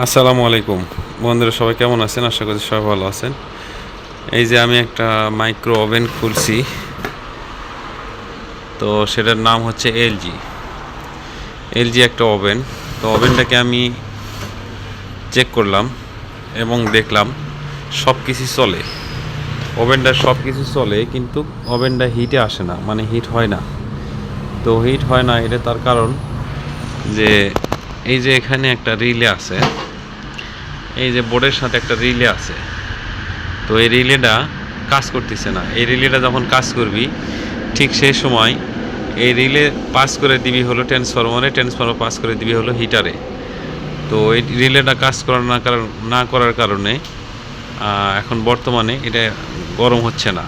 আসসালামু আলাইকুম। বন্ধুরা, সবাই কেমন আছেন? আশা করি সবাই ভালো আছেন। এই যে আমি একটা মাইক্রো ওভেন খুলছি। তো সেটার নাম হচ্ছে এলজি এলজি একটা ওভেন তো ওভেনটাকে আমি চেক করলাম এবং দেখলাম সব কিছু চলে। ওভেনটা সব কিছু চলে, কিন্তু ওভেনটা হিটে আসে না মানে হিট হয় না। তো হিট হয় না, এটা তার কারণ যে এই যে এখানে একটা রিলে আছে এই যে বোর্ডের সাথে একটা রিলে আছে। তো এই রিলেটা কাজ করতেছে না। এই রিলেটা যখন কাজ করবি, ঠিক সেই সময় এই রিলে পাস করে দিবি হলো ট্রান্সফরমারে ট্রান্সফরমার পাস করে দিবি হলো হিটারে তো এই রিলেটা কাজ করার না কারণ, না করার কারণে এখন বর্তমানে এটা গরম হচ্ছে না।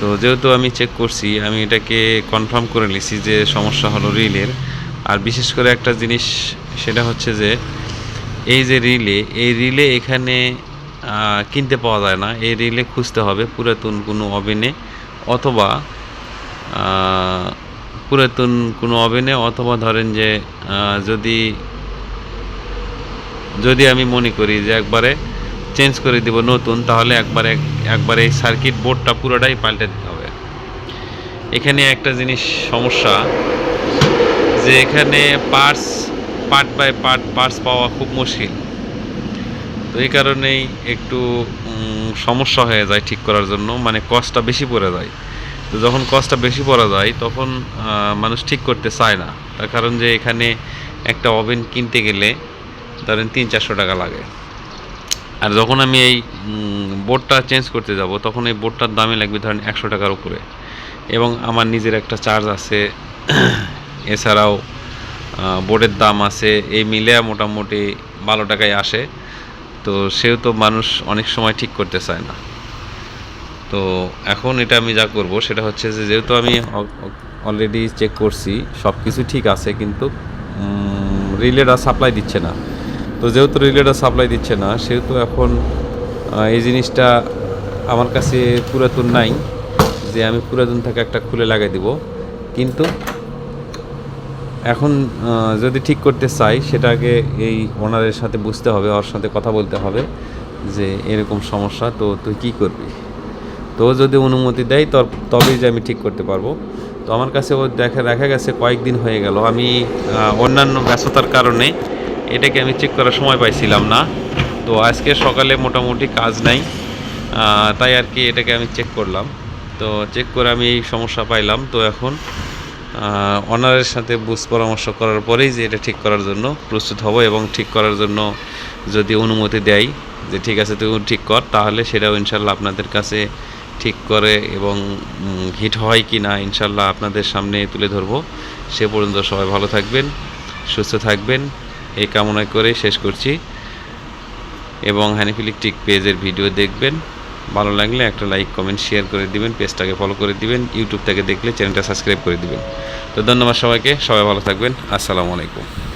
তো যেহেতু আমি চেক করছি, আমি এটাকে কনফার্ম করে নিছি যে সমস্যা হলো রিলের। আর বিশেষ করে একটা জিনিস, সেটা হচ্ছে যে এই যে রিলে, এই রিলে এখানে কিনতে পাওয়া যায় না। এই রিলে খুঁজতে হবে পুরাতন কোনো ওভেনে অথবা পুরাতন কোনো ওভেনে অথবা ধরেন যে যদি যদি আমি মনে করি যে একবারে চেঞ্জ করে দিব নতুন, তাহলে একবারে একবারে এই সার্কিট বোর্ডটা পুরোটাই পাল্টে দিতে হবে। এখানে একটা জিনিস সমস্যা যে এখানে parts part by part parts পাওয়া খুব মুশকিল। তো এই কারণেই একটু সমস্যা হয়ে যায় ঠিক করার জন্য মানে কস্টটা বেশি পড়ে যায়। তো যখন কস্টটা বেশি পড়া যায়, তখন মানুষ ঠিক করতে চায় না। তার কারণ যে এখানে একটা ওভেন কিনতে গেলে ধরেন তিন চারশো টাকা লাগে। আর যখন আমি এই বোর্ডটা চেঞ্জ করতে যাব, তখন এই বোর্ডটার দামে লাগবে ধরেন একশো টাকার উপরে। এবং আমার নিজের একটা চার্জ আছে, এছাড়াও বোর্ডের দাম আছে, এই মিলে মোটামুটি ভালো টাকায় আসে। তো সেহেতু মানুষ অনেক সময় ঠিক করতে চায় না। তো এখন এটা আমি যা করব, সেটা হচ্ছে যে যেহেতু আমি অলরেডি চেক করছি সব কিছু ঠিক আছে, কিন্তু রিলেটা সাপ্লাই দিচ্ছে না। তো যেহেতু রিলেটা সাপ্লাই দিচ্ছে না, সেহেতু এখন এই জিনিসটা আমার কাছে পুরাতন নাই, যে আমি পুরাতন থেকে একটা খুলে লাগাই দিব। কিন্তু এখন যদি ঠিক করতে চাই, সেটাকে এই ওনারের সাথে বুঝতে হবে, ওর সাথে কথা বলতে হবে যে এরকম সমস্যা, তো তুই কী করবি? তো যদি অনুমতি দেয় তবেই যে আমি ঠিক করতে পারব। তো আমার কাছে ও দেখা দেখা গেছে, কয়েকদিন হয়ে গেল। আমি অন্যান্য ব্যস্ততার কারণে এটাকে আমি চেক করার সময় পাইছিলাম না। তো আজকে সকালে মোটামুটি কাজ নাই তাই আর কি এটাকে আমি চেক করলাম। তো চেক করে আমি এই সমস্যা পাইলাম। তো এখন আহ, ওনারের সাথে বুঝ পরামর্শ করার পরেই যে এটা ঠিক করার জন্য প্রস্তুত হব এবং ঠিক করার জন্য যদি অনুমতি দেয় যে ঠিক আছে তুই ঠিক কর তাহলে সেটাও ইনশাল্লাহ আপনাদের কাছে ঠিক করে এবং হিট হয় কি না ইনশাল্লাহ আপনাদের সামনে তুলে ধরবো। সে পর্যন্ত সবাই ভালো থাকবেন সুস্থ থাকবেন। এই কামনা করে শেষ করছি। এবং হ্যানিফিলিক টিক পেজের ভিডিও দেখবেন। ভালো লাগলে একটা লাইক কমেন্ট শেয়ার করে দিবেন পেজটাকে ফলো করে দিবেন ইউটিউব থেকে দেখলে চ্যানেলটা সাবস্ক্রাইব করে দিবেন। তো ধন্যবাদ সবাইকে, সবাই ভালো থাকবেন, আসসালামু আলাইকুম।